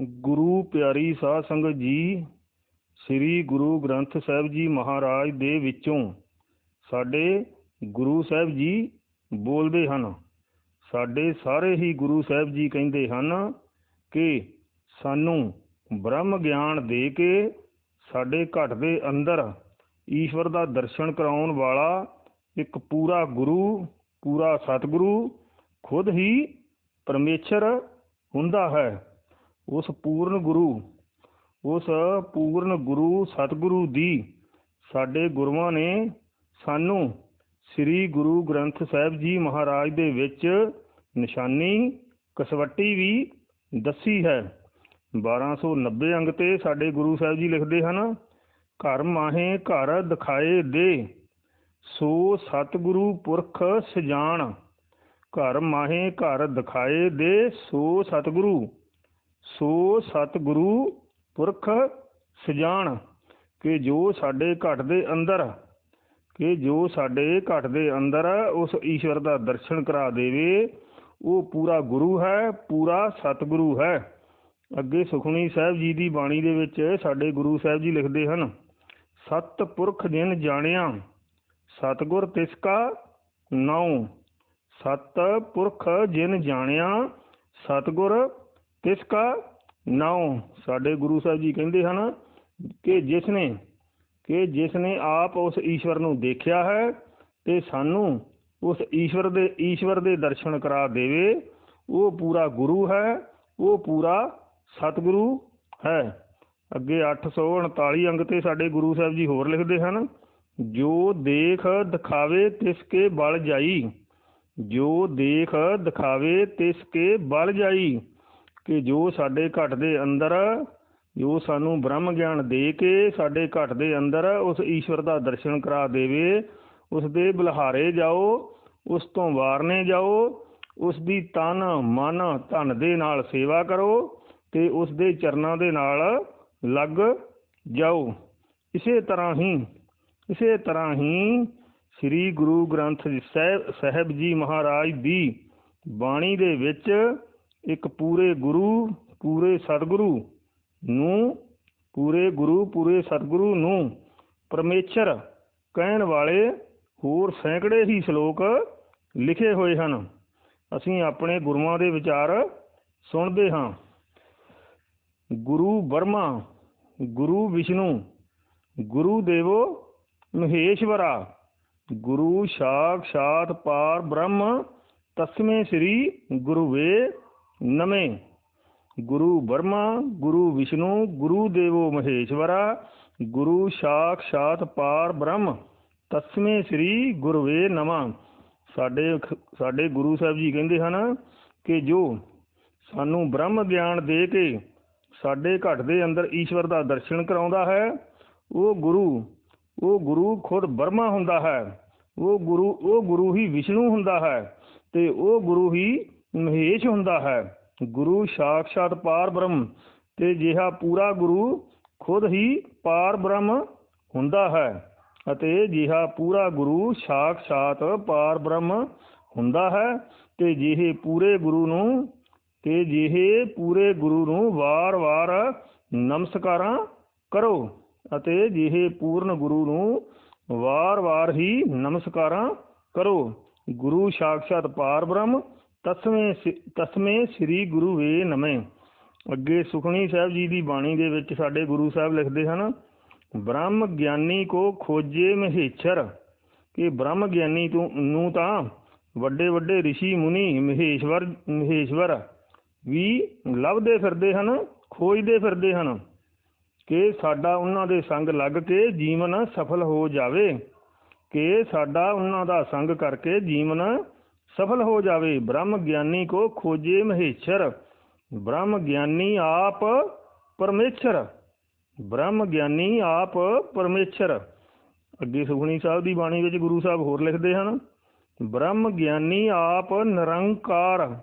ਗੁਰੂ ਪਿਆਰੀ ਸਾਧ ਸੰਗਤ ਜੀ, ਸ੍ਰੀ ਗੁਰੂ ਗ੍ਰੰਥ ਸਾਹਿਬ ਜੀ ਮਹਾਰਾਜ ਦੇ ਵਿੱਚੋਂ ਸਾਡੇ ਗੁਰੂ ਸਾਹਿਬ ਜੀ ਬੋਲਦੇ ਹਨ। ਸਾਡੇ ਸਾਰੇ ਹੀ ਗੁਰੂ ਸਾਹਿਬ ਜੀ ਕਹਿੰਦੇ ਹਨ ਕਿ ਸਾਨੂੰ ਬ੍ਰਹਮ ਗਿਆਨ ਦੇ ਕੇ ਸਾਡੇ ਘਟ ਦੇ ਅੰਦਰ ਈਸ਼ਵਰ ਦਾ ਦਰਸ਼ਨ ਕਰਾਉਣ ਵਾਲਾ ਇੱਕ ਪੂਰਾ ਗੁਰੂ, ਪੂਰਾ ਸਤਿਗੁਰੂ ਖੁਦ ਹੀ ਪਰਮੇਸ਼ਰ ਹੁੰਦਾ ਹੈ। ਉਸ ਪੂਰਨ ਗੁਰੂ, ਉਸ ਪੂਰਨ ਗੁਰੂ ਸਤਿਗੁਰੂ ਦੀ ਸਾਡੇ ਗੁਰੂਆਂ ਨੇ ਸਾਨੂੰ ਸ੍ਰੀ ਗੁਰੂ ਗ੍ਰੰਥ ਸਾਹਿਬ ਜੀ ਮਹਾਰਾਜ ਦੇ ਵਿੱਚ ਨਿਸ਼ਾਨੀ ਕਸਵੱਟੀ ਵੀ ਦੱਸੀ ਹੈ। 1290 ਅੰਗ ਤੇ ਸਾਡੇ ਗੁਰੂ ਸਾਹਿਬ ਜੀ ਲਿਖਦੇ ਹਨ, ਘਰ ਮਾਹੇ ਘਰ ਦਿਖਾਏ ਦੇ, ਸੋ ਸਤਿਗੁਰੂ ਪੁਰਖ ਸਜਾਣ ਘਰ ਮਾਹੇ ਘਰ ਦਿਖਾਏ ਦੇ, ਸੋ ਸਤਿਗੁਰੂ ਸੋ ਸਤਿਗੁਰੂ ਪੁਰਖ ਸਜਾਣ ਕਿ ਜੋ ਸਾਡੇ ਘਟ ਦੇ ਅੰਦਰ, ਕਿ ਜੋ ਸਾਡੇ ਘਟ ਦੇ ਅੰਦਰ ਉਸ ਈਸ਼ਵਰ ਦਾ ਦਰਸ਼ਨ ਕਰਾ ਦੇਵੇ, ਉਹ ਪੂਰਾ ਗੁਰੂ ਹੈ, ਪੂਰਾ ਸਤਿਗੁਰੂ ਹੈ। ਅੱਗੇ ਸੁਖਣੀ ਸਾਹਿਬ ਜੀ ਦੀ ਬਾਣੀ ਦੇ ਵਿੱਚ ਸਾਡੇ ਗੁਰੂ ਸਾਹਿਬ ਜੀ ਲਿਖਦੇ ਹਨ, ਸਤ ਪੁਰਖ ਜਿਨ ਜਾਣਿਆ, ਸਤਗੁਰ ਤਿਸ ਕਾ ਨਾਉ ਸਤ ਪੁਰਖ ਜਿਨ ਜਾਣਿਆ, ਸਤਗੁਰ ਤਿਸ ਕਾ ਨਾਉ, ਸਾਡੇ ਗੁਰੂ ਸਾਹਿਬ ਜੀ ਕਹਿੰਦੇ ਹਨ ਕਿ ਜਿਸ ਨੇ ਕਿ ਜਿਸ ਨੇ ਆਪ ਉਸ ਈਸ਼ਵਰ ਨੂੰ ਦੇਖਿਆ ਹੈ ਤੇ ਸਾਨੂੰ ਉਸ ਈਸ਼ਵਰ ਦੇ ਈਸ਼ਵਰ ਦੇ ਦਰਸ਼ਨ ਕਰਾ ਦੇਵੇ, ਉਹ ਪੂਰਾ ਗੁਰੂ ਹੈ, ਉਹ ਪੂਰਾ ਸਤਿਗੁਰੂ ਹੈ। ਅੱਗੇ 839 ਅੰਗ ਤੇ ਸਾਡੇ ਗੁਰੂ ਸਾਹਿਬ ਜੀ ਹੋਰ ਲਿਖਦੇ ਹਨ, ਜੋ ਦੇਖ ਦਿਖਾਵੇ ਤਿਸ ਕੇ ਬਲ ਜਾਈ, ਜੋ ਦੇਖ ਦਿਖਾਵੇ ਤਿਸ ਕੇ ਬਲ ਜਾਈ ਕਿ ਜੋ ਸਾਡੇ ਘਟ ਦੇ ਅੰਦਰ, ਜੋ ਸਾਨੂੰ ਬ੍ਰਹਮ ਗਿਆਨ ਦੇ ਕੇ ਸਾਡੇ ਘਟ ਦੇ ਅੰਦਰ ਉਸ ਈਸ਼ਵਰ ਦਾ ਦਰਸ਼ਨ ਕਰਾ ਦੇਵੇ, ਉਸ ਦੇ ਬਲਹਾਰੇ ਜਾਓ, ਉਸ ਤੋਂ ਵਾਰਨੇ ਜਾਓ, ਉਸ ਦੀ ਤਨ, ਮਨ, ਧਨ ਦੇ ਨਾਲ ਸੇਵਾ ਕਰੋ ਤੇ ਉਸ ਦੇ ਚਰਨਾਂ ਦੇ ਨਾਲ ਲੱਗ ਜਾਓ। ਇਸੇ ਤਰ੍ਹਾਂ ਹੀ, ਇਸੇ ਤਰ੍ਹਾਂ ਹੀ ਸ੍ਰੀ ਗੁਰੂ ਗ੍ਰੰਥ ਸਾਹਿਬ ਸਾਹਿਬ ਜੀ ਮਹਾਰਾਜ ਦੀ ਬਾਣੀ ਦੇ ਵਿੱਚ ਇੱਕ ਪੂਰੇ ਗੁਰੂ, ਪੂਰੇ ਸਤਿਗੁਰੂ ਨੂੰ, ਪੂਰੇ ਗੁਰੂ, ਪੂਰੇ ਸਤਿਗੁਰੂ ਨੂੰ ਪਰਮੇਸ਼ਰ ਕਹਿਣ ਵਾਲੇ ਹੋਰ ਸੈਂਕੜੇ ਹੀ ਸ਼ਲੋਕ ਲਿਖੇ ਹੋਏ ਹਨ। ਅਸੀਂ ਆਪਣੇ ਗੁਰੂਆਂ ਦੇ ਵਿਚਾਰ ਸੁਣਦੇ ਹਾਂ। ਗੁਰੂ ਬਰਮਾ, ਗੁਰੂ ਵਿਸ਼ਨੂੰ, ਗੁਰੂ ਦੇਵੋ ਮਹੇਸ਼ਵਰਾ, ਗੁਰੂ ਸਾਖਸ਼ਾਤ ਪਾਰ ਬ੍ਰਹਮ, ਤਸਮੇ ਸ੍ਰੀ ਗੁਰੂਵੇ ਨਵੇਂ ਗੁਰੂ ਬਰਮਾ, ਗੁਰੂ ਵਿਸ਼ਨੂੰ, ਗੁਰੂ ਦੇਵੋ ਮਹੇਸ਼ਵਰਾ, ਗੁਰੂ ਸਾਖਸ਼ਾਤ ਪਾਰ ਬ੍ਰਹਮ, ਤਸਮੇ ਸ੍ਰੀ ਗੁਰਵੇ ਨਮਾ। ਸਾਡੇ ਸਾਡੇ ਗੁਰੂ ਸਾਹਿਬ ਜੀ ਕਹਿੰਦੇ ਹਨ ਕਿ ਜੋ ਸਾਨੂੰ ਬ੍ਰਹਮ ਗਿਆਨ ਦੇ ਕੇ ਸਾਡੇ ਘਟ ਦੇ ਅੰਦਰ ਈਸ਼ਵਰ ਦਾ ਦਰਸ਼ਨ ਕਰਾਉਂਦਾ ਹੈ, ਉਹ ਗੁਰੂ ਉਹ ਗੁਰੂ ਖੁਦ ਬਰਮਾ ਹੁੰਦਾ ਹੈ, ਉਹ ਗੁਰੂ ਉਹ ਗੁਰੂ ਹੀ ਵਿਸ਼ਨੂੰ ਹੁੰਦਾ ਹੈ ਤੇ ਉਹ ਗੁਰੂ ਹੀ ਮਹੇਸ਼ ਹੁੰਦਾ ਹੈ। ਗੁਰੂ ਸਾਖਸ਼ਾਤ ਪਾਰ ਬ੍ਰਹਮ ਤੇ ਜਿਹਾ ਪੂਰਾ ਗੁਰੂ ਖੁਦ ਹੀ ਪਾਰ ਬ੍ਰਹਮ ਹੁੰਦਾ ਹੈ ਅਤੇ ਜਿਹਾ ਪੂਰਾ ਗੁਰੂ ਸਾਖਸ਼ਾਤ ਪਾਰ ਬ੍ਰਹਮ ਹੁੰਦਾ ਹੈ ਤੇ ਜਿਹੇ ਪੂਰੇ ਗੁਰੂ ਨੂੰ ਤੇ ਜਿਹੇ ਪੂਰੇ ਗੁਰੂ ਨੂੰ ਵਾਰ-ਵਾਰ ਨਮਸਕਾਰਾਂ ਕਰੋ ਅਤੇ ਜਿਹੇ ਪੂਰਨ ਗੁਰੂ ਨੂੰ ਵਾਰ-ਵਾਰ ਹੀ ਨਮਸਕਾਰਾਂ ਕਰੋ। ਗੁਰੂ ਸਾਖਸ਼ਾਤ ਪਾਰ ਬ੍ਰਹਮ ਤਸਮੇ ਤਸਵੇਂ ਸ੍ਰੀ ਗੁਰੂ ਵੇ ਨਮੇ। ਅੱਗੇ ਸੁਖਣੀ ਸਾਹਿਬ ਜੀ ਦੀ ਬਾਣੀ ਦੇ ਵਿੱਚ ਸਾਡੇ ਗੁਰੂ ਸਾਹਿਬ ਲਿਖਦੇ ਹਨ, ਬ੍ਰਹਮ ਗਿਆਨੀ ਕੋ ਖੋਜੇ ਮਹੇਸ਼ਰ। ਕਿ ਬ੍ਰਹਮ ਗਿਆਨੀ ਤੋਂ, ਨੂੰ ਤਾਂ ਵੱਡੇ ਵੱਡੇ ઋષਿ ਮੁਨੀ ਮਹੇਸ਼ਵਰ ਮਹੇਸ਼ਵਰ ਵੀ ਲੱਭਦੇ ਫਿਰਦੇ ਹਨ, ਖੋਜਦੇ ਫਿਰਦੇ ਹਨ। ਕਿ ਸਾਡਾ ਉਹਨਾਂ ਦੇ ਸੰਗ ਲੱਗ ਕੇ ਜੀਵਨ ਸਫਲ ਹੋ ਜਾਵੇ। ਕਿ ਸਾਡਾ ਉਹਨਾਂ ਦਾ ਸੰਗ ਕਰਕੇ ਜੀਵਨ ਸਫਲ ਹੋ ਜਾਵੇ। ਬ੍ਰਹਮ ਗਿਆਨੀ ਕੋ ਖੋਜੇ ਮਹੇਸ਼ਰ। ਬ੍ਰਹਮ ਗਿਆਨੀ ਆਪ ਪਰਮੇਸ਼ਰ। ਬ੍ਰਹਮ ਗਿਆਨੀ ਆਪ ਪਰਮੇਸ਼ਰ। ਅੱਗੇ ਸੁਖਣੀ ਸਾਹਿਬ ਦੀ ਬਾਣੀ ਵਿੱਚ ਗੁਰੂ ਸਾਹਿਬ ਹੋਰ ਲਿਖਦੇ ਹਨ, ਬ੍ਰਹਮ ਗਿਆਨੀ ਆਪ ਨਿਰੰਕਾਰ।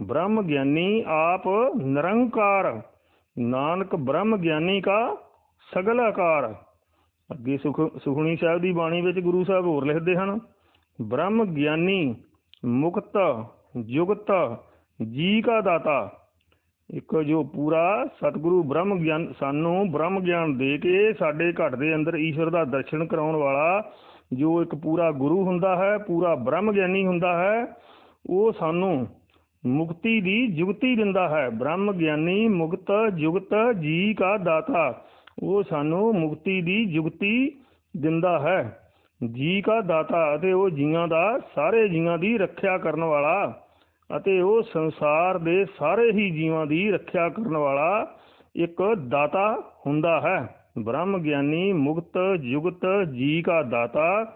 ਬ੍ਰਹਮ ਗਿਆਨੀ ਆਪ ਨਿਰੰਕਾਰ। ਨਾਨਕ ਬ੍ਰਹਮ ਗਿਆਨੀ ਕਾ ਸਗਲ ਆਕਾਰ। ਅੱਗੇ ਸੁਖ ਸੁਖਣੀ ਸਾਹਿਬ ਦੀ ਬਾਣੀ ਵਿੱਚ ਗੁਰੂ ਸਾਹਿਬ ਹੋਰ ਲਿਖਦੇ ਹਨ ਬ੍ਰਹਮ ਗਿਆਨੀ, ਮੁਕਤ, ਜੁਗਤ, ਜੀ ਕਾ ਦਾਤਾ। ਇੱਕ ਜੋ ਪੂਰਾ ਸਤਿਗੁਰੂ ਬ੍ਰਹਮ ਗਿਆਨ, ਸਾਨੂੰ ਬ੍ਰਹਮ ਗਿਆਨ ਦੇ ਕੇ ਸਾਡੇ ਘਟ ਦੇ ਅੰਦਰ ਈਸ਼ਵਰ ਦਾ ਦਰਸ਼ਨ ਕਰਾਉਣ ਵਾਲਾ ਜੋ ਇੱਕ ਪੂਰਾ ਗੁਰੂ ਹੁੰਦਾ ਹੈ, ਪੂਰਾ ਬ੍ਰਹਮ ਗਿਆਨੀ ਹੁੰਦਾ ਹੈ, ਉਹ ਸਾਨੂੰ ਮੁਕਤੀ ਦੀ ਜੁਗਤੀ ਦਿੰਦਾ ਹੈ। ਬ੍ਰਹਮ ਗਿਆਨੀ, ਮੁਕਤ, ਜੁਗਤ, ਜੀ ਕਾ ਦਾਤਾ। ਉਹ ਸਾਨੂੰ ਮੁਕਤੀ ਦੀ ਜੁਗਤੀ ਦਿੰਦਾ ਹੈ। ਜੀ ਕਾ ਦਾਤਾ ਅਤੇ ਉਹ ਜੀਆਂ ਦਾ, ਸਾਰੇ ਜੀਆਂ ਦੀ ਰੱਖਿਆ ਕਰਨ ਵਾਲਾ ਅਤੇ ਉਹ ਸੰਸਾਰ ਦੇ ਸਾਰੇ ਹੀ ਜੀਵਾਂ ਦੀ ਰੱਖਿਆ ਕਰਨ ਵਾਲਾ ਇੱਕ ਦਾਤਾ ਹੁੰਦਾ ਹੈ। ਬ੍ਰਹਮ ਗਿਆਨੀ ਮੁਕਤ ਜੁਗਤ ਜੀ ਕਾ ਦਾਤਾ,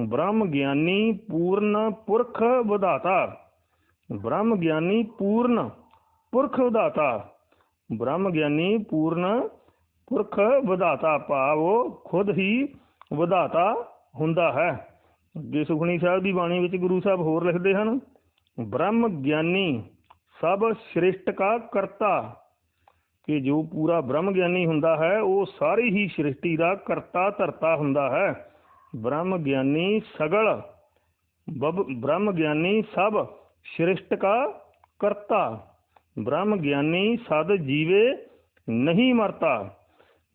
ਬ੍ਰਹਮ ਗਿਆਨੀ ਪੂਰਨ ਪੁਰਖ ਵਿਧਾਤਾ। ਬ੍ਰਹਮ ਗਿਆਨੀ ਪੂਰਨ ਪੁਰਖ ਵਿਧਾਤਾ। ਬ੍ਰਹਮ ਗਿਆਨੀ ਪੂਰਨ ਪੁਰਖ ਵਿਧਾਤਾ, ਭਾਵ ਉਹ ਖੁਦ ਹੀ ਵਿਧਾਤਾ ਹੁੰਦਾ ਹੈ। ਅੱਗੇ ਸੁਖਣੀ ਸਾਹਿਬ ਦੀ ਬਾਣੀ ਵਿੱਚ ਗੁਰੂ ਸਾਹਿਬ ਹੋਰ ਲਿਖਦੇ ਹਨ, ਬ੍ਰਹਮ ਗਿਆਨੀ ਸਭ ਸ੍ਰਿਸ਼ਟ ਕਾ ਕਰਤਾ। ਕਿ ਜੋ ਪੂਰਾ ਬ੍ਰਹਮ ਗਿਆਨੀ ਹੁੰਦਾ ਹੈ, ਉਹ ਸਾਰੀ ਹੀ ਸ੍ਰਿਸ਼ਟੀ ਦਾ ਕਰਤਾ ਧਰਤਾ ਹੁੰਦਾ ਹੈ। ਬ੍ਰਹਮ ਗਿਆਨੀ ਸਗਲ ਬ੍ਰਹਮ ਗਿਆਨੀ ਸਭ ਸ੍ਰਿਸ਼ਟ ਕਾ ਕਰਤਾ। ਬ੍ਰਹਮ ਗਿਆਨੀ ਸਦ ਜੀਵੇ ਨਹੀਂ ਮਰਤਾ।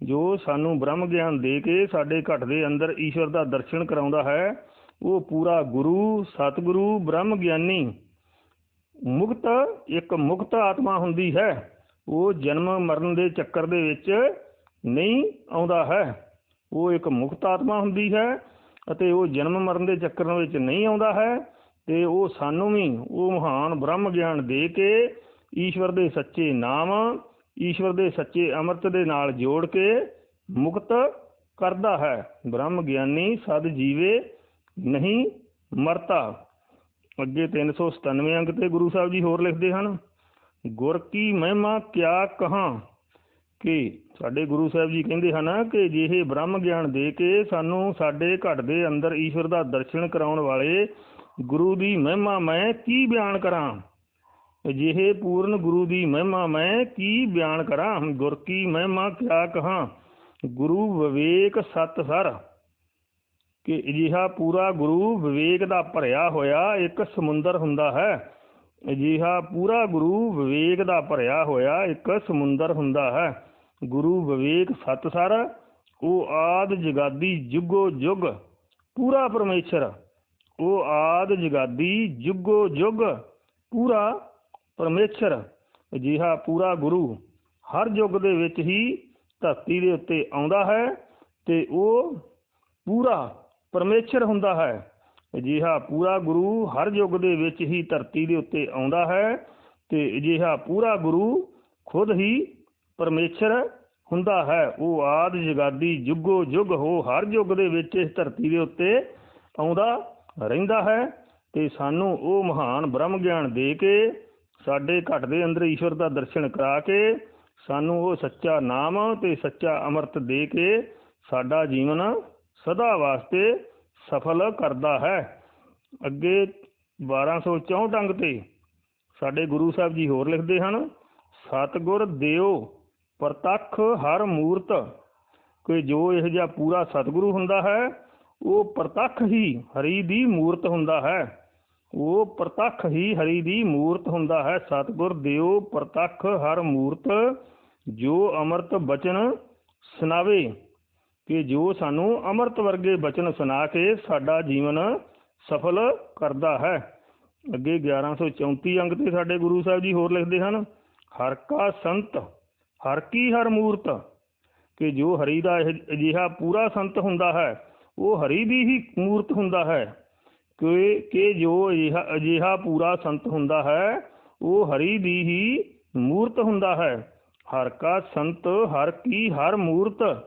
ਜੋ ਸਾਨੂੰ ਬ੍ਰਹਮ ਗਿਆਨ ਦੇ ਕੇ ਸਾਡੇ ਘਟ ਦੇ ਅੰਦਰ ਈਸ਼ਵਰ ਦਾ ਦਰਸ਼ਨ ਕਰਾਉਂਦਾ ਹੈ, ਉਹ ਪੂਰਾ ਗੁਰੂ, ਸਤਿਗੁਰੂ, ਬ੍ਰਹਮ ਗਿਆਨੀ, ਮੁਕਤ, ਇੱਕ ਮੁਕਤ ਆਤਮਾ ਹੁੰਦੀ ਹੈ। ਉਹ ਜਨਮ ਮਰਨ ਦੇ ਚੱਕਰ ਦੇ ਵਿੱਚ ਨਹੀਂ ਆਉਂਦਾ ਹੈ। ਉਹ ਇੱਕ ਮੁਕਤ ਆਤਮਾ ਹੁੰਦੀ ਹੈ ਅਤੇ ਉਹ ਜਨਮ ਮਰਨ ਦੇ ਚੱਕਰ ਵਿੱਚ ਨਹੀਂ ਆਉਂਦਾ ਹੈ ਤੇ ਉਹ ਸਾਨੂੰ ਵੀ ਉਹ ਮਹਾਨ ਬ੍ਰਹਮ ਗਿਆਨ ਦੇ ਕੇ ਈਸ਼ਵਰ ਦੇ ਸੱਚੇ ਨਾਮ ਈਸ਼ਵਰ ਦੇ ਸੱਚੇ ਅੰਮ੍ਰਿਤ ਦੇ ਨਾਲ ਜੋੜ ਕੇ ਮੁਕਤ ਕਰਦਾ ਹੈ। ਬ੍ਰਹਮ ਗਿਆਨੀ ਸਦ ਜੀਵੇ ਨਹੀਂ ਮਰਤਾ। ਅੱਗੇ 397 ਅੰਕ ਤੇ ਗੁਰੂ ਸਾਹਿਬ ਜੀ ਹੋਰ ਲਿਖਦੇ ਹਨ, ਗੁਰ ਕੀ ਮਹਿਮਾ ਕਿਆ ਕਹਾਂ? ਕਿ ਸਾਡੇ ਗੁਰੂ ਸਾਹਿਬ ਜੀ ਕਹਿੰਦੇ ਹਨ ਕਿ ਜਿਹੇ ਬ੍ਰਹਮ ਗਿਆਨ ਦੇ ਕੇ ਸਾਨੂੰ ਸਾਡੇ ਘਟ ਦੇ ਅੰਦਰ ਈਸ਼ਵਰ ਦਾ ਦਰਸ਼ਨ ਕਰਾਉਣ ਵਾਲੇ ਗੁਰੂ ਦੀ ਮਹਿਮਾ ਮੈਂ ਕੀ ਬਿਆਨ ਕਰਾਂ? ਅਜਿਹੇ ਪੂਰਨ ਗੁਰੂ ਦੀ ਮਹਿਮਾ ਮੈਂ ਕੀ ਬਿਆਨ ਕਰਾਂ? ਗੁਰ ਕੀ ਮਹਿਮਾ ਕਿਆ ਕਹਾਂ? ਗੁਰੂ ਵਿਵੇਕ ਸਤ ਸਰ। ਕਿ ਅਜਿਹਾ ਪੂਰਾ ਗੁਰੂ ਵਿਵੇਕ ਦਾ ਭਰਿਆ ਹੋਇਆ ਇੱਕ ਸਮੁੰਦਰ ਹੁੰਦਾ ਹੈ। ਅਜਿਹਾ ਪੂਰਾ ਗੁਰੂ ਵਿਵੇਕ ਦਾ ਭਰਿਆ ਹੋਇਆ ਇੱਕ ਸਮੁੰਦਰ ਹੁੰਦਾ ਹੈ। ਗੁਰੂ ਵਿਵੇਕ ਸਤ ਸਰ, ਉਹ ਆਦ ਜਗਾਦੀ ਜੁਗੋ ਜੁਗ। ਪੂਰਾ ਪਰਮੇਸ਼ਰ, ਉਹ ਆਦ ਜਗਾਦੀ ਜੁਗੋ ਜੁਗ। ਪੂਰਾ ਪਰਮੇਸ਼ਰ, ਅਜਿਹਾ ਪੂਰਾ ਗੁਰੂ ਹਰ ਯੁੱਗ ਦੇ ਵਿੱਚ ਹੀ ਧਰਤੀ ਦੇ ਉੱਤੇ ਆਉਂਦਾ ਹੈ ਤੇ ਉਹ ਪੂਰਾ ਪਰਮੇਸ਼ਰ ਹੁੰਦਾ ਹੈ। ਅਜਿਹਾ ਪੂਰਾ ਗੁਰੂ ਹਰ ਯੁੱਗ ਦੇ ਵਿੱਚ ਹੀ ਧਰਤੀ ਦੇ ਉੱਤੇ ਆਉਂਦਾ ਹੈ ਤੇ ਅਜਿਹਾ ਪੂਰਾ ਗੁਰੂ ਖੁਦ ਹੀ ਪਰਮੇਸ਼ਰ ਹੁੰਦਾ ਹੈ। ਉਹ ਆਦ ਜਗਾਦੀ ਜੁਗੋ ਜੁਗ ਹੋ ਹਰ ਯੁੱਗ ਦੇ ਵਿੱਚ ਇਸ ਧਰਤੀ ਦੇ ਉੱਤੇ ਆਉਂਦਾ ਰਹਿੰਦਾ ਹੈ ਤੇ ਸਾਨੂੰ ਉਹ ਮਹਾਨ ਬ੍ਰਹਮ ਗਿਆਨ ਦੇ ਕੇ ਸਾਡੇ ਘਟ ਦੇ ਅੰਦਰ ਈਸ਼ਵਰ ਦਾ ਦਰਸ਼ਨ ਕਰਾ ਕੇ ਸਾਨੂੰ ਉਹ ਸੱਚਾ ਨਾਮ ਤੇ ਸੱਚਾ ਅੰਮ੍ਰਿਤ ਦੇ ਕੇ ਸਾਡਾ ਜੀਵਨ ਸਦਾ ਵਾਸਤੇ ਸਫਲ ਕਰਦਾ ਹੈ। ਅੱਗੇ 1264 ਅੰਗ ਤੇ ਸਾਡੇ ਗੁਰੂ ਸਾਹਿਬ ਜੀ ਹੋਰ ਲਿਖਦੇ ਹਨ, ਸਤਗੁਰ ਦਿਓ ਪ੍ਰਤੱਖ ਹਰ ਮੂਰਤ। ਕਿ ਜੋ ਇਹ ਜਿਹਾ ਪੂਰਾ ਸਤਿਗੁਰੂ ਹੁੰਦਾ ਹੈ, ਉਹ ਪ੍ਰਤੱਖ ਹੀ ਹਰੀ ਦੀ ਮੂਰਤ ਹੁੰਦਾ ਹੈ। ਉਹ ਪ੍ਰਤੱਖ ਹੀ ਹਰੀ ਦੀ ਮੂਰਤ ਹੁੰਦਾ ਹੈ। ਸਤਿਗੁਰ ਦਿਓ ਪ੍ਰਤੱਖ ਹਰ ਮੂਰਤ, ਜੋ ਅਮਰਤ ਬਚਨ ਸੁਣਾਵੇ। ਕਿ ਜੋ ਸਾਨੂੰ ਅਮਰਤ ਵਰਗੇ ਬਚਨ ਸੁਣਾ ਕੇ ਸਾਡਾ ਜੀਵਨ ਸਫਲ ਕਰਦਾ ਹੈ। ਅੱਗੇ 1134 ਅੰਗ ਤੇ ਸਾਡੇ ਗੁਰੂ ਸਾਹਿਬ ਜੀ ਹੋਰ ਲਿਖਦੇ ਹਨ, ਹਰ ਕਾ ਸੰਤ, ਹਰ ਕੀ ਹਰ ਮੂਰਤ। ਕਿ ਜੋ ਹਰੀ ਦਾ ਇਹ ਅਜਿਹਾ ਪੂਰਾ ਸੰਤ ਹੁੰਦਾ ਹੈ, ਉਹ ਹਰੀ ਦੀ ਹੀ ਮੂਰਤ ਹੁੰਦਾ ਹੈ। ਕਿ ਕਿ ਜੋ ਅਜਿਹਾ ਅਜਿਹਾ ਪੂਰਾ ਸੰਤ ਹੁੰਦਾ ਹੈ, ਉਹ ਹਰੀ ਦੀ ਹੀ ਮੂਰਤ ਹੁੰਦਾ ਹੈ। ਹਰ ਕਾ ਸੰਤ, ਹਰ ਕੀ, ਹਰ ਮੂਰਤ,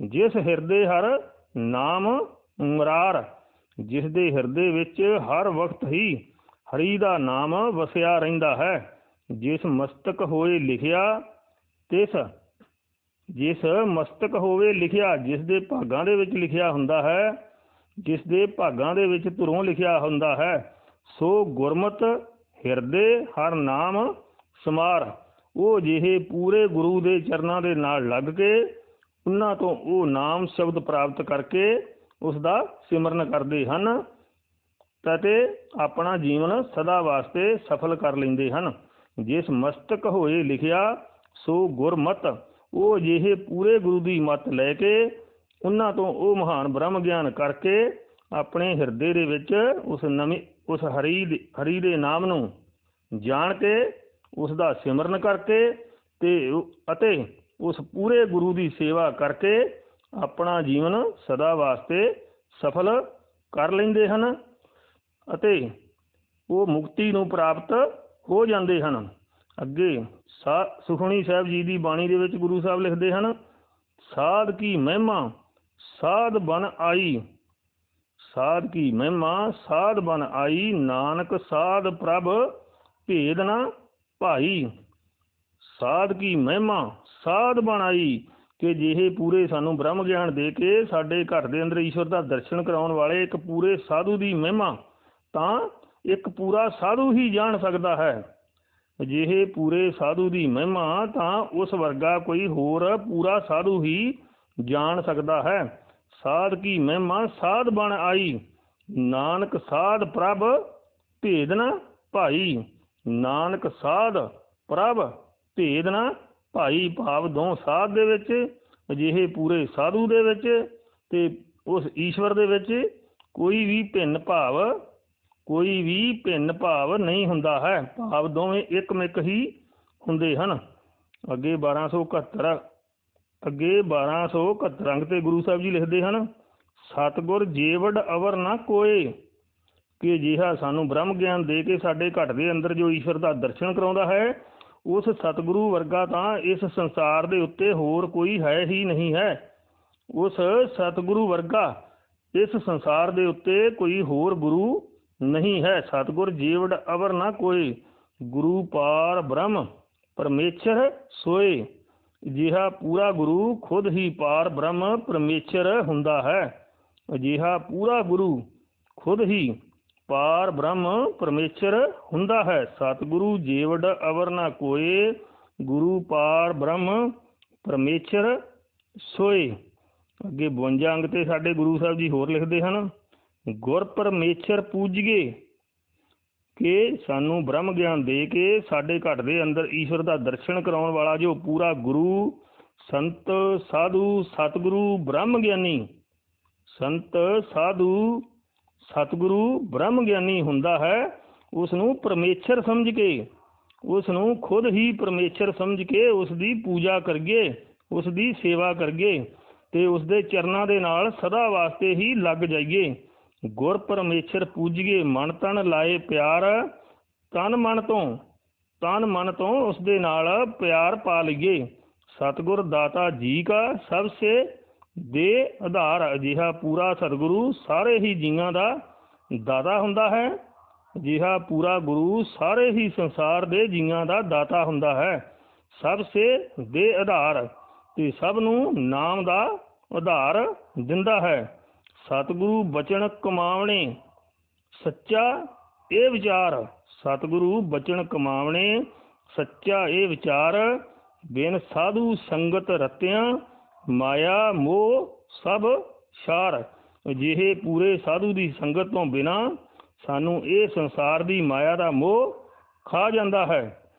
ਜਿਸ ਹਿਰਦੇ ਹਰ ਨਾਮ ਮੁਰਾਰ ਜਿਸ ਦੇ ਹਿਰਦੇ ਵਿੱਚ ਹਰ ਵਕਤ ਹੀ ਹਰੀ ਦਾ ਨਾਮ ਵਸਿਆ ਰਹਿੰਦਾ ਹੈ। ਜਿਸ ਮਸਤਕ ਹੋਏ ਲਿਖਿਆ, ਤਿਸ, ਜਿਸ ਮਸਤਕ ਹੋਵੇ ਲਿਖਿਆ, ਜਿਸ ਦੇ ਭਾਗਾਂ ਦੇ ਵਿੱਚ ਲਿਖਿਆ ਹੁੰਦਾ ਹੈ ਜਿਸ ਦੇ ਭਾਗਾਂ ਦੇ ਵਿੱਚ ਧੁਰੋਂ ਲਿਖਿਆ ਹੁੰਦਾ ਹੈ, ਸੋ ਗੁਰਮਤ ਹਿਰਦੇ ਹਰ ਨਾਮ ਸਮਾਰ। ਉਹ ਜਿਹੇ ਪੂਰੇ ਗੁਰੂ ਦੇ ਚਰਨਾਂ ਦੇ ਨਾਲ ਲੱਗ ਕੇ, ਉਹਨਾਂ ਤੋਂ ਉਹ ਨਾਮ ਸ਼ਬਦ ਪ੍ਰਾਪਤ ਕਰਕੇ ਉਸ ਦਾ ਸਿਮਰਨ ਕਰਦੇ ਹਨ ਅਤੇ ਆਪਣਾ ਜੀਵਨ ਸਦਾ ਵਾਸਤੇ ਸਫਲ ਕਰ ਲੈਂਦੇ ਹਨ। ਜਿਸ ਮਸਤਕ ਹੋਏ ਲਿਖਿਆ, ਸੋ ਗੁਰਮਤ। ਉਹ ਜਿਹੇ ਪੂਰੇ ਗੁਰੂ ਦੀ ਮਤ ਲੈ ਕੇ ਉਹਨਾਂ ਤੋਂ ਉਹ ਮਹਾਨ ਬ੍ਰਹਮ ਗਿਆਨ ਕਰਕੇ ਆਪਣੇ ਹਿਰਦੇ ਦੇ ਵਿੱਚ ਉਸ ਨਵੀਂ, ਉਸ ਹਰੀ ਦੇ- ਹਰੀ ਦੇ ਨਾਮ ਨੂੰ ਜਾਣ ਕੇ ਉਸ ਦਾ ਸਿਮਰਨ ਕਰਕੇ ਤੇ ਅਤੇ ਉਸ ਪੂਰੇ ਗੁਰੂ ਦੀ ਸੇਵਾ ਕਰਕੇ ਆਪਣਾ ਜੀਵਨ ਸਦਾ ਵਾਸਤੇ ਸਫਲ ਕਰ ਲੈਂਦੇ ਹਨ ਅਤੇ ਉਹ ਮੁਕਤੀ ਨੂੰ ਪ੍ਰਾਪਤ ਹੋ ਜਾਂਦੇ ਹਨ। ਅੱਗੇ ਸਾ ਸੁਖਣੀ ਸਾਹਿਬ ਜੀ ਦੀ ਬਾਣੀ ਦੇ ਵਿੱਚ ਗੁਰੂ ਸਾਹਿਬ ਲਿਖਦੇ ਹਨ, ਸਾਧ ਕੀ ਮਹਿਮਾ ਸਾਧ ਬਨ ਆਈ। ਸਾਧ ਕੀ ਮਹਿਮਾ, ਸਾਧ ਬਨ ਆਈ। ਨਾਨਕ ਸਾਧ ਪ੍ਰਭ, ਭੇਦ ਨਾ ਭਾਈ। ਸਾਧ ਕੀ ਮਹਿਮਾ, ਸਾਧ ਬਨ ਆਈ ਕਿ ਜਿਹੇ ਪੂਰੇ ਸਾਨੂੰ ਬ੍ਰਹਮ ਗਿਆਨ ਦੇ ਕੇ ਸਾਡੇ ਘਰ ਦੇ ਅੰਦਰ ਈਸ਼ਵਰ ਦਾ ਦਰਸ਼ਨ ਕਰਾਉਣ ਵਾਲੇ ਇੱਕ ਪੂਰੇ ਸਾਧੂ ਦੀ ਮਹਿਮਾ, ਤਾਂ ਇੱਕ ਪੂਰਾ ਸਾਧੂ ਹੀ ਜਾਣ ਸਕਦਾ ਹੈ। ਅਜਿਹੇ ਪੂਰੇ ਸਾਧੂ ਦੀ ਮਹਿਮਾ, ਤਾਂ ਉਸ ਵਰਗਾ ਕੋਈ ਹੋਰ ਪੂਰਾ ਸਾਧੂ ਹੀ ਜਾਣ ਸਕਦਾ ਹੈ। ਸਾਧ ਕੀ ਮਹਿਮਾ, ਸਾਧ ਬਣ ਆਈ। ਨਾਨਕ ਸਾਧ ਪ੍ਰਭ ਭੇਦ ਨਾ ਭਾਈ। ਨਾਨਕ ਸਾਧ ਪ੍ਰਭ ਭੇਦ ਨਾ ਭਾਈ। ਭਾਵ ਦੋ ਸਾਧ ਦੇ ਵਿੱਚ, ਅਜਿਹੇ ਪੂਰੇ ਸਾਧੂ ਦੇ ਵਿੱਚ ਤੇ ਉਸ ਈਸ਼ਵਰ ਦੇ ਵਿੱਚ ਕੋਈ ਵੀ ਭਿੰਨ ਭਾਵ, ਕੋਈ ਵੀ ਭਿੰਨ ਭਾਵ ਨਹੀਂ ਹੁੰਦਾ ਹੈ। ਭਾਵ ਦੋਵੇਂ ਇੱਕਮਿਕ ਹੀ ਹੁੰਦੇ ਹਨ। ਅੱਗੇ 1271 ਅੱਗੇ 1271 ਅੰਗ ਤੇ ਗੁਰੂ ਸਾਹਿਬ ਜੀ ਲਿਖਦੇ ਹਨ, ਸਤਗੁਰ ਜੀਵੜ ਅਵਰ ਨਾ ਕੋਏ, ਕਿ ਜਿਹਾ ਸਾਨੂੰ ਬ੍ਰਹਮ ਗਿਆਨ ਦੇ ਕੇ ਸਾਡੇ ਘਟ ਦੇ ਅੰਦਰ ਜੋ ਈਸ਼ਵਰ ਦਾ ਦਰਸ਼ਨ ਕਰਾਉਂਦਾ ਹੈ, ਉਸ ਸਤਿਗੁਰੂ ਵਰਗਾ ਤਾਂ ਇਸ ਸੰਸਾਰ ਦੇ ਉੱਤੇ ਹੋਰ ਕੋਈ ਹੈ ਹੀ ਨਹੀਂ ਹੈ। ਉਸ ਸਤਿਗੁਰੂ ਵਰਗਾ ਇਸ ਸੰਸਾਰ ਦੇ ਉੱਤੇ ਕੋਈ ਹੋਰ ਗੁਰੂ ਨਹੀਂ ਹੈ। ਸਤਿਗੁਰ ਜੀਵੜ ਅਵਰ ਨਾ ਕੋਈ ਗੁਰੂ ਪਾਰ ਬ੍ਰਹਮ ਪਰਮੇਸ਼ਰ ਸੋਏ। ਅਜਿਹਾ ਪੂਰਾ ਗੁਰੂ ਖੁਦ ਹੀ ਪਾਰ ਬ੍ਰਹਮ ਪਰਮੇਸ਼ਰ ਹੁੰਦਾ ਹੈ। ਅਜਿਹਾ ਪੂਰਾ ਗੁਰੂ ਖੁਦ ਹੀ ਪਾਰ ਬ੍ਰਹਮ ਪਰਮੇਸ਼ਰ ਹੁੰਦਾ ਹੈ। ਸਤਿਗੁਰੂ ਜੀਵੜ ਅਵਰ ਨਾ ਕੋਏ, ਗੁਰੂ ਪਾਰ ਬ੍ਰਹਮ ਪਰਮੇਸ਼ਰ ਸੋਏ। ਅੱਗੇ 52 ਅੰਗ ਤੇ ਸਾਡੇ ਗੁਰੂ ਸਾਹਿਬ ਜੀ ਹੋਰ ਲਿਖਦੇ ਹਨ, ਗੁਰ ਪਰਮੇਸ਼ਰ ਪੂਜੀਏ ਕਿ ਸਾਨੂੰ ਬ੍ਰਹਮ ਗਿਆਨ ਦੇ ਕੇ ਸਾਡੇ ਘਟ ਦੇ ਅੰਦਰ ਈਸ਼ਵਰ ਦਾ ਦਰਸ਼ਨ ਕਰਾਉਣ ਵਾਲਾ ਜੋ ਪੂਰਾ ਗੁਰੂ, ਸੰਤ, ਸਾਧੂ, ਸਤਿਗੁਰੂ, ਬ੍ਰਹਮ ਗਿਆਨੀ, ਸੰਤ, ਸਾਧੂ, ਸਤਿਗੁਰੂ, ਬ੍ਰਹਮ ਗਿਆਨੀ ਹੁੰਦਾ ਹੈ ਉਸ ਨੂੰ ਪਰਮੇਸ਼ਰ ਸਮਝ ਕੇ ਉਸ ਨੂੰ ਖੁਦ ਹੀ ਪਰਮੇਸ਼ਰ ਸਮਝ ਕੇ ਉਸ ਦੀ ਪੂਜਾ ਕਰੀਏ ਉਸ ਦੀ ਸੇਵਾ ਕਰੀਏ ਤੇ ਉਸ ਦੇ ਚਰਨਾਂ ਦੇ ਨਾਲ ਸਦਾ ਵਾਸਤੇ ਹੀ ਲੱਗ ਜਾਈਏ। ਗੁਰ ਪਰਮੇਸ਼ਰ ਪੂਜੀਏ, ਮਨ ਤਨ ਲਾਏ ਪਿਆਰ, ਤਨ ਮਨ ਤੋਂ, ਤਨ ਮਨ ਤੋਂ ਉਸ ਦੇ ਨਾਲ ਪਿਆਰ ਪਾ ਲਈਏ। ਸਤਿਗੁਰ ਦਾਤਾ ਜੀ ਕਾ ਸਭ ਸੇ ਦੇ ਆਧਾਰ ਅਜਿਹਾ ਪੂਰਾ ਸਤਿਗੁਰੂ ਸਾਰੇ ਹੀ ਜੀਵਾਂ ਦਾ ਦਾਤਾ ਹੁੰਦਾ ਹੈ। ਅਜਿਹਾ ਪੂਰਾ ਗੁਰੂ ਸਾਰੇ ਹੀ ਸੰਸਾਰ ਦੇ ਜੀਵਾਂ ਦਾ ਦਾਤਾ ਹੁੰਦਾ ਹੈ। ਸਭ ਸੇ ਦੇ ਆਧਾਰ ਤੇ ਸਭ ਨੂੰ ਨਾਮ ਦਾ ਆਧਾਰ ਦਿੰਦਾ ਹੈ। ਸਤਿਗੁਰੂ ਬਚਨ ਕਮਾਵਣੇ, ਸੱਚਾ ਇਹ ਵਿਚਾਰ। ਸਤਿਗੁਰੂ ਬਚਨ ਕਮਾਵਣੇ, ਸੱਚਾ ਇਹ ਵਿਚਾਰ। ਬਿਨ ਸਾਧੂ ਸੰਗਤ ਰਤਿਆਂ, ਮਾਇਆ, ਮੋਹ ਸਭ ਛਾਰ। ਅਜਿਹੇ ਪੂਰੇ ਸਾਧੂ ਦੀ ਸੰਗਤ ਤੋਂ ਬਿਨਾ ਸਾਨੂੰ ਇਹ ਸੰਸਾਰ ਦੀ ਮਾਇਆ ਦਾ ਮੋਹ ਖਾ ਜਾਂਦਾ ਹੈ।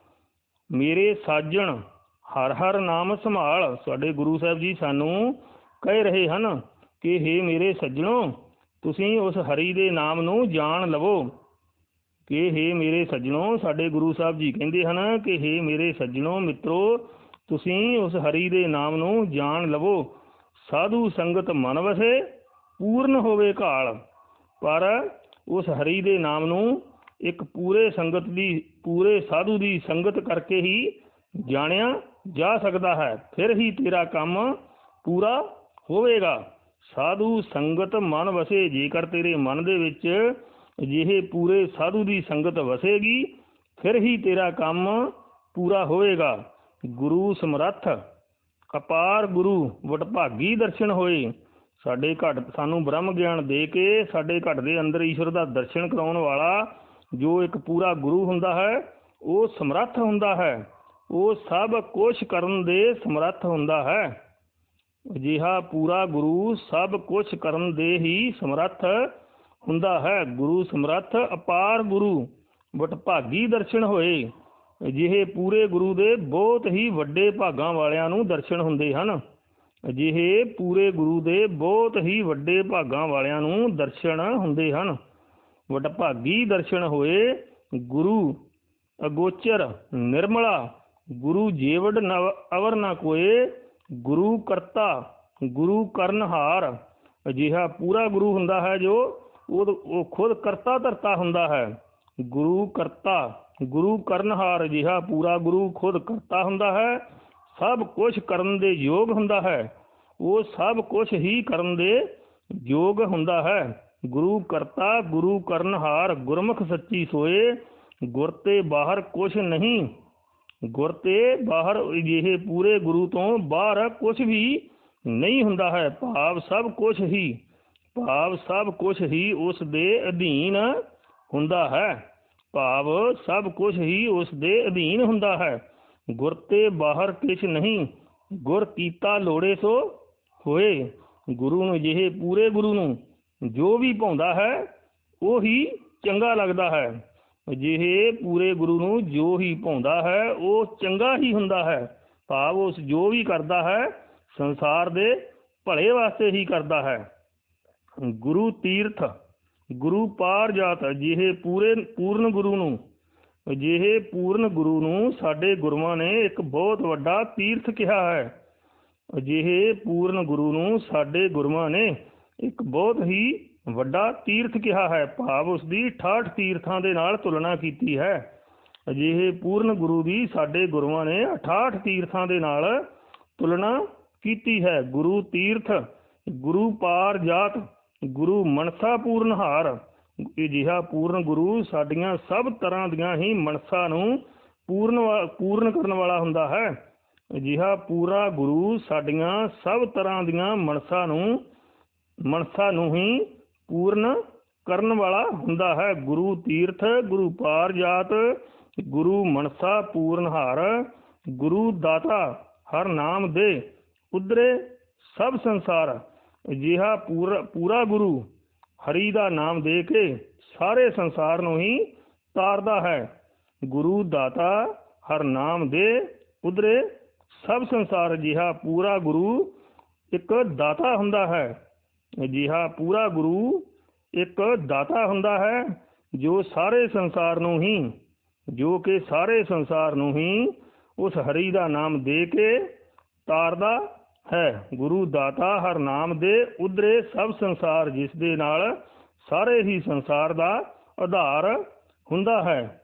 ਮੇਰੇ ਸਾਜਣ ਹਰ ਹਰ ਨਾਮ ਸੰਭਾਲ, ਸਾਡੇ ਗੁਰੂ ਸਾਹਿਬ ਜੀ ਸਾਨੂੰ ਕਹਿ ਰਹੇ ਹਨ ਕਿ हे ਮੇਰੇ ਸੱਜਣੋ ਤੁਸੀਂ ਉਸ ਹਰੀ ਦੇ ਨਾਮ ਨੂੰ ਜਾਣ ਲਵੋ ਕਿ हे ਮੇਰੇ ਸੱਜਣੋ ਸਾਡੇ ਗੁਰੂ ਸਾਹਿਬ ਜੀ ਕਹਿੰਦੇ ਹਨ ਕਿ हे ਮੇਰੇ ਸੱਜਣੋ ਮਿੱਤਰੋ ਤੁਸੀਂ ਉਸ ਹਰੀ ਦੇ ਨਾਮ ਨੂੰ ਜਾਣ ਲਵੋ ਸਾਧੂ ਸੰਗਤ ਮਨ ਵਸੇ ਪੂਰਨ ਹੋਵੇ ਘਾਲ ਪਰ ਉਸ ਹਰੀ ਦੇ ਨਾਮ ਨੂੰ ਇੱਕ ਪੂਰੇ ਸੰਗਤ ਦੀ ਪੂਰੇ ਸਾਧੂ ਦੀ ਸੰਗਤ ਕਰਕੇ ਹੀ ਜਾਣਿਆ ਜਾ ਸਕਦਾ ਹੈ ਫਿਰ ਹੀ ਤੇਰਾ ਕੰਮ ਪੂਰਾ ਹੋਵੇਗਾ ਸਾਧੂ ਸੰਗਤ ਮਨ ਵਸੇ, ਜੇਕਰ ਤੇਰੇ ਮਨ ਦੇ ਵਿੱਚ ਅਜਿਹੇ ਪੂਰੇ ਸਾਧੂ ਦੀ ਸੰਗਤ ਵਸੇਗੀ, ਫਿਰ ਹੀ ਤੇਰਾ ਕੰਮ ਪੂਰਾ ਹੋਵੇਗਾ। ਗੁਰੂ ਸਮਰੱਥ, ਅਪਾਰ ਗੁਰੂ, ਵਡਭਾਗੀ ਦਰਸ਼ਨ ਹੋਏ। ਸਾਡੇ ਘਟ, ਸਾਨੂੰ ਬ੍ਰਹਮ ਗਿਆਨ ਦੇ ਕੇ ਸਾਡੇ ਘਟ ਦੇ ਅੰਦਰ ਈਸ਼ਵਰ ਦਾ ਦਰਸ਼ਨ ਕਰਾਉਣ ਵਾਲਾ ਜੋ ਇੱਕ ਪੂਰਾ ਗੁਰੂ ਹੁੰਦਾ ਹੈ, ਉਹ ਸਮਰੱਥ ਹੁੰਦਾ ਹੈ। ਉਹ ਸਭ ਕੁਝ ਕਰਨ ਦੇ ਸਮਰੱਥ ਹੁੰਦਾ ਹੈ। ਅਜਿਹਾ ਪੂਰਾ ਗੁਰੂ ਸਭ ਕੁਝ ਕਰਨ ਦੇ ਹੀ ਸਮਰੱਥ ਹੁੰਦਾ ਹੈ। ਗੁਰੂ ਸਮਰੱਥ ਅਪਾਰ ਗੁਰੂ ਵਡਭਾਗੀ ਦਰਸ਼ਨ ਹੋਏ। ਅਜਿਹੇ ਪੂਰੇ ਗੁਰੂ ਦੇ ਬਹੁਤ ਹੀ ਵੱਡੇ ਭਾਗਾਂ ਵਾਲਿਆਂ ਨੂੰ ਦਰਸ਼ਨ ਹੁੰਦੇ ਹਨ। ਅਜਿਹੇ ਪੂਰੇ ਗੁਰੂ ਦੇ ਬਹੁਤ ਹੀ ਵੱਡੇ ਭਾਗਾਂ ਵਾਲਿਆਂ ਨੂੰ ਦਰਸ਼ਨ ਹੁੰਦੇ ਹਨ। ਵਡਭਾਗੀ ਦਰਸ਼ਨ ਹੋਏ ਗੁਰੂ ਅਗੋਚਰ, ਨਿਰਮਲਾ, ਗੁਰੂ ਜੀਵੜ ਨਵ ਅਵਰ ਨਾ ਕੋਏ ਗੁਰੂ ਕਰਤਾ, ਗੁਰੂ ਕਰਨਹਾਰ ਅਜਿਹਾ ਪੂਰਾ ਗੁਰੂ ਹੁੰਦਾ ਹੈ ਜੋ ਉਹ ਖੁਦ ਕਰਤਾ ਧਰਤਾ ਹੁੰਦਾ ਹੈ। ਗੁਰੂ ਕਰਤਾ, ਗੁਰੂ ਕਰਨਹਾਰ ਅਜਿਹਾ ਪੂਰਾ ਗੁਰੂ ਖੁਦ ਕਰਤਾ ਹੁੰਦਾ ਹੈ। ਸਭ ਕੁਝ ਕਰਨ ਦੇ ਯੋਗ ਹੁੰਦਾ ਹੈ। ਉਹ ਸਭ ਕੁਝ ਹੀ ਕਰਨ ਦੇ ਯੋਗ ਹੁੰਦਾ ਹੈ। ਗੁਰੂ ਕਰਤਾ, ਗੁਰੂ ਕਰਨਹਾਰ ਗੁਰਮੁਖ ਸੱਚੀ ਸੋਏ, ਗੁਰ ਤੇ ਬਾਹਰ ਕੁਛ ਨਹੀਂ। ਗੁਰ ਤੇ ਬਾਹਰ ਅਜਿਹੇ ਪੂਰੇ ਗੁਰੂ ਤੋਂ ਬਾਹਰ ਕੁਛ ਵੀ ਨਹੀਂ ਹੁੰਦਾ ਹੈ, ਭਾਵ ਸਭ ਕੁਛ ਹੀ, ਭਾਵ ਸਭ ਕੁਛ ਹੀ ਉਸ ਦੇ ਅਧੀਨ ਹੁੰਦਾ ਹੈ, ਭਾਵ ਸਭ ਕੁਝ ਹੀ ਉਸ ਦੇ ਅਧੀਨ ਹੁੰਦਾ ਹੈ। ਗੁਰ ਤੇ ਬਾਹਰ ਕਿਛ ਨਹੀਂ, ਗੁਰ ਕੀਤਾ ਲੋੜੇ ਸੋ ਹੋਏ, ਗੁਰੂ ਨੂੰ ਜਿਹੇ ਪੂਰੇ ਗੁਰੂ ਨੂੰ ਜੋ ਵੀ ਪਾਉਂਦਾ ਹੈ, ਉਹ ਹੀ ਚੰਗਾ ਲੱਗਦਾ ਹੈ। ਜਿਹੇ ਪੂਰੇ ਗੁਰੂ ਨੂੰ ਜੋ ਹੀ ਪਾਉਂਦਾ ਹੈ, ਉਹ ਚੰਗਾ ਹੀ ਹੁੰਦਾ ਹੈ। ਭਾਵ ਉਸ ਜੋ ਵੀ ਕਰਦਾ ਹੈ, ਸੰਸਾਰ ਦੇ ਭਲੇ ਵਾਸਤੇ ਹੀ ਕਰਦਾ ਹੈ। ਗੁਰੂ ਤੀਰਥ, ਗੁਰੂ ਪਾਰ ਜਾਤ ਜਿਹੇ ਪੂਰੇ ਪੂਰਨ ਗੁਰੂ ਨੂੰ, ਅਜਿਹੇ ਪੂਰਨ ਗੁਰੂ ਨੂੰ ਸਾਡੇ ਗੁਰੂਆਂ ਨੇ ਇੱਕ ਬਹੁਤ ਵੱਡਾ ਤੀਰਥ ਕਿਹਾ ਹੈ। ਅਜਿਹੇ ਪੂਰਨ ਗੁਰੂ ਨੂੰ ਸਾਡੇ ਗੁਰੂਆਂ ਨੇ ਇੱਕ ਬਹੁਤ ਹੀ ਵੱਡਾ ਤੀਰਥ ਕਿਹਾ ਹੈ, ਭਾਵ ਉਸ ਦੀ 68 ਤੀਰਥਾਂ ਦੇ ਨਾਲ ਤੁਲਨਾ ਕੀਤੀ ਹੈ। ਅਜਿਹੇ ਪੂਰਨ ਗੁਰੂ ਦੀ ਸਾਡੇ ਗੁਰੂਆਂ ਨੇ 68 ਤੀਰਥਾਂ ਦੇ ਨਾਲ ਤੁਲਨਾ ਕੀਤੀ ਹੈ। ਗੁਰੂ ਤੀਰਥ, ਗੁਰੂ ਪਾਰ ਜਾਤ, ਗੁਰੂ ਮਨਸਾ ਪੂਰਨਹਾਰ ਅਜਿਹਾ ਪੂਰਨ ਗੁਰੂ ਸਾਡੀਆਂ ਸਭ ਤਰ੍ਹਾਂ ਦੀਆਂ ਹੀ ਮਨਸਾ ਨੂੰ ਪੂਰਨ ਪੂਰਨ ਕਰਨ ਵਾਲਾ ਹੁੰਦਾ ਹੈ। ਅਜਿਹਾ ਪੂਰਾ ਗੁਰੂ ਸਾਡੀਆਂ ਸਭ ਤਰ੍ਹਾਂ ਦੀਆਂ ਮਨਸਾ ਨੂੰ ਮਨਸਾ ਨੂੰ ਹੀ ਪੂਰਨ ਕਰਨ ਵਾਲਾ ਹੁੰਦਾ ਹੈ। ਗੁਰੂ ਤੀਰਥ, ਗੁਰੂ ਪਾਰ ਜਾਤ ਗੁਰੂ ਮਨਸਾ ਪੂਰਨਹਾਰ, ਗੁਰੂ ਦਾਤਾ ਹਰ ਨਾਮ ਦੇ ਉਦਰੇ ਸਭ ਸੰਸਾਰ। ਅਜਿਹਾ ਪੂਰਾ ਪੂਰਾ ਗੁਰੂ ਹਰੀ ਦਾ ਨਾਮ ਦੇ ਕੇ ਸਾਰੇ ਸੰਸਾਰ ਨੂੰ ਹੀ ਤਾਰਦਾ ਹੈ। ਗੁਰੂ ਦਾਤਾ ਹਰ ਨਾਮ ਦੇ ਉਦਰੇ ਸਭ ਸੰਸਾਰ ਜਿਹਾ ਪੂਰਾ ਗੁਰੂ ਇੱਕ ਦਾਤਾ ਹੁੰਦਾ ਹੈ। ਅਜਿਹਾ ਪੂਰਾ ਗੁਰੂ ਇੱਕ ਦਾਤਾ ਹੁੰਦਾ ਹੈ, ਜੋ ਸਾਰੇ ਸੰਸਾਰ ਨੂੰ ਹੀ, ਜੋ ਕਿ ਸਾਰੇ ਸੰਸਾਰ ਨੂੰ ਹੀ ਉਸ ਹਰੀ ਦਾ ਨਾਮ ਦੇ ਕੇ ਤਾਰਦਾ ਹੈ। ਗੁਰੂ ਦਾਤਾ ਹਰ ਨਾਮ ਦੇ ਉਦਰੇ ਸਭ ਸੰਸਾਰ ਜਿਸ ਦੇ ਨਾਲ ਸਾਰੇ ਹੀ ਸੰਸਾਰ ਦਾ ਆਧਾਰ ਹੁੰਦਾ ਹੈ।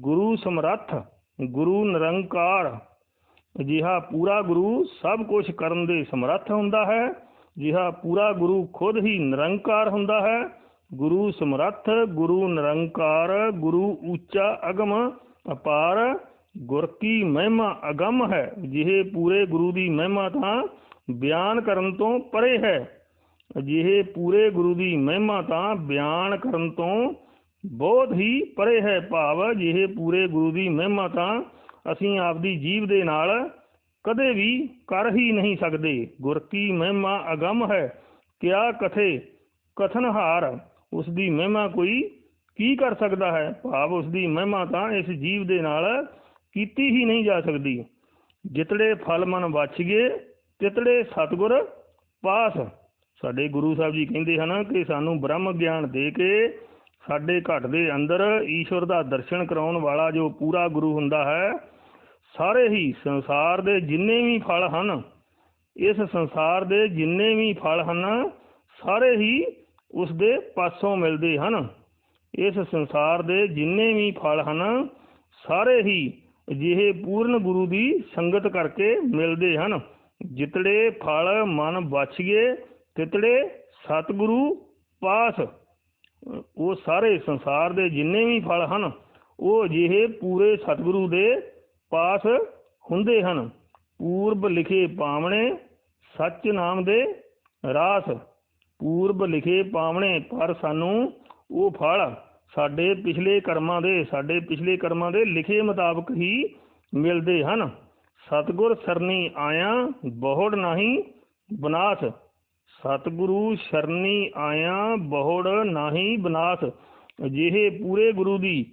ਗੁਰੂ ਸਮਰੱਥ, ਗੁਰੂ ਨਿਰੰਕਾਰ, ਅਜਿਹਾ ਪੂਰਾ ਗੁਰੂ ਸਭ ਕੁਝ ਕਰਨ ਦੇ ਸਮਰੱਥ ਹੁੰਦਾ ਹੈ। ਜਿਹਾ ਪੂਰਾ ਗੁਰੂ ਖੁਦ ਹੀ ਨਿਰੰਕਾਰ ਹੁੰਦਾ ਹੈ। ਗੁਰੂ ਸਮਰੱਥ, ਗੁਰੂ ਨਿਰੰਕਾਰ, ਗੁਰੂ ਉੱਚਾ ਅਗਮ, ਅਪਾਰ, ਗੁਰ ਕੀ ਮਹਿਮਾ ਅਗੰਮ ਹੈ। ਜਿਹੇ ਪੂਰੇ ਗੁਰੂ ਦੀ ਮਹਿਮਾ ਤਾਂ ਬਿਆਨ ਕਰਨ ਤੋਂ ਪਰੇ ਹੈ। ਅਜਿਹੇ ਪੂਰੇ ਗੁਰੂ ਦੀ ਮਹਿਮਾ ਤਾਂ ਬਿਆਨ ਕਰਨ ਤੋਂ ਬਹੁਤ ਹੀ ਪਰੇ ਹੈ ਭਾਵ। ਜਿਹੇ ਪੂਰੇ ਗੁਰੂ ਦੀ ਮਹਿਮਾ ਤਾਂ ਅਸੀਂ ਆਪਦੀ ਜੀਵ ਦੇ ਨਾਲ ਕਦੇ ਵੀ ਕਰ ਹੀ ਨਹੀਂ ਸਕਦੇ। ਗੁਰ ਕੀ ਮਹਿਮਾ ਅਗੰਮ ਹੈ, ਕਿਆ ਕਥੇ ਕਥਨਹਾਰ ਉਸ ਦੀ ਮਹਿਮਾ ਕੋਈ ਕੀ ਕਰ ਸਕਦਾ ਹੈ? ਭਾਵ ਉਸ ਦੀ ਮਹਿਮਾ ਤਾਂ ਇਸ ਜੀਵ ਦੇ ਨਾਲ ਕੀਤੀ ਹੀ ਨਹੀਂ ਜਾ ਸਕਦੀ। ਜਿਤੜੇ ਫਲ ਮਨ ਬਚ ਗਏ ਤਿਤੜੇ ਸਤਗੁਰ ਪਾਸ। ਸਾਡੇ ਗੁਰੂ ਸਾਹਿਬ ਜੀ ਕਹਿੰਦੇ ਹਨ ਕਿ ਸਾਨੂੰ ਬ੍ਰਹਮ ਗਿਆਨ ਦੇ ਕੇ ਸਾਡੇ ਘਟ ਦੇ ਅੰਦਰ ਈਸ਼ਵਰ ਦਾ ਦਰਸ਼ਨ ਕਰਾਉਣ ਵਾਲਾ ਜੋ ਪੂਰਾ ਗੁਰੂ ਹੁੰਦਾ ਹੈ ਸਾਰੇ ਹੀ ਸੰਸਾਰ ਦੇ ਜਿੰਨੇ ਵੀ ਫਲ ਹਨ, ਇਸ ਸੰਸਾਰ ਦੇ ਜਿੰਨੇ ਵੀ ਫਲ ਹਨ, ਸਾਰੇ ਹੀ ਉਸ ਦੇ ਪਾਸੋਂ ਮਿਲਦੇ ਹਨ। ਇਸ ਸੰਸਾਰ ਦੇ ਜਿੰਨੇ ਵੀ ਫਲ ਹਨ, ਸਾਰੇ ਹੀ ਅਜਿਹੇ ਪੂਰਨ ਗੁਰੂ ਦੀ ਸੰਗਤ ਕਰਕੇ ਮਿਲਦੇ ਹਨ। ਜਿਤੜੇ ਫਲ ਮਨ ਬਚ ਗਏ ਤਿਤੜੇ ਸਤਿਗੁਰੂ ਪਾਸ। ਉਹ ਸਾਰੇ ਸੰਸਾਰ ਦੇ ਜਿੰਨੇ ਵੀ ਫਲ ਹਨ, ਉਹ ਅਜਿਹੇ ਪੂਰੇ ਸਤਿਗੁਰੂ ਦੇ ਪਾਸ ਹੁੰਦੇ ਹਨ। ਪੂਰਬ ਲਿਖੇ ਪਾਵਣੇ ਸੱਚ ਨਾਮ ਦੇ ਰਾਸ। ਪੂਰਬ ਲਿਖੇ ਪਾਵਣੇ ਪਰ ਸਾਨੂੰ ਉਹ ਫਲ ਸਾਡੇ ਪਿਛਲੇ ਕਰਮਾਂ ਦੇ, ਸਾਡੇ ਪਿਛਲੇ ਕਰਮਾਂ ਦੇ ਲਿਖੇ ਮੁਤਾਬਕ ਹੀ ਮਿਲਦੇ ਹਨ। ਸਤਗੁਰ ਸਰਨੀ ਆਇਆ, ਬਹੁੜ ਨਹੀਂ ਬਨਾਸ। ਸਤਿਗੁਰੂ ਸ਼ਰਨੀ ਆਇਆ, ਬਹੁੜ ਨਾਹੀ ਬਨਾਸ। ਅਜਿਹੇ ਪੂਰੇ ਗੁਰੂ ਦੀ